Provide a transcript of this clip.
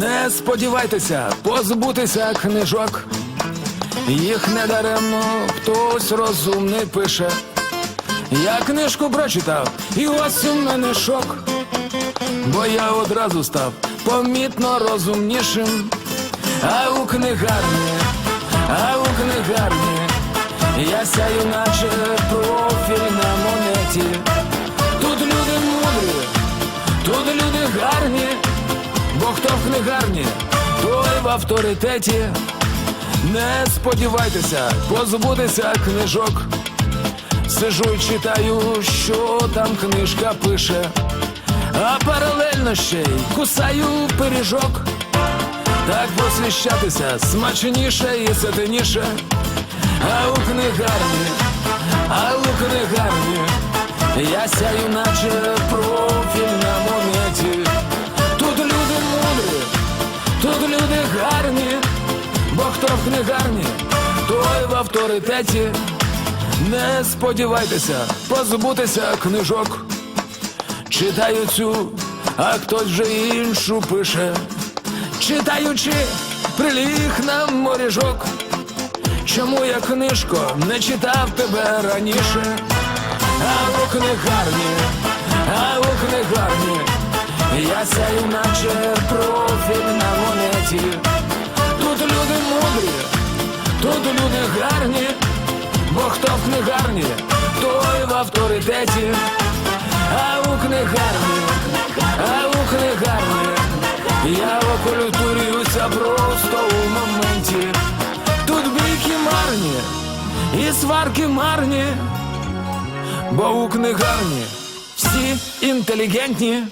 Не сподівайтеся позбутися книжок. Їх недаремно хтось розумний пише. Я книжку прочитав, і ось у мене шок. Бо я одразу став помітно розумнішим. А у книгарні, а у книгарні я сяю, наче профіль на монеті. Тут люди мудрі, тут люди гарні, бо хто в книгарні, той в авторитеті. Не сподівайтеся позбутися книжок. Сижу і читаю, що там книжка пише, а паралельно ще й кусаю пиріжок. Так просвіщатися смачніше і ситиніше. А у книгарні, а у книгарні я сяю, наче профіль тут люди гарні, бо хто в книгарні, той в авторитеті. Не сподівайтеся позбутися книжок. Читаю цю, а хтось вже іншу пише. Читаючи, приліг на моріжок. Чому я книжко не читав тебе раніше? А у книгарні, а у книгарні я сяю, наче профіль гарні, бо хто в книгарні, той в авторитеті. А у книгарні, а у книгарні я окультурююся просто у моменті. Тут бійки марні і сварки марні, бо у книгарні всі інтелігентні.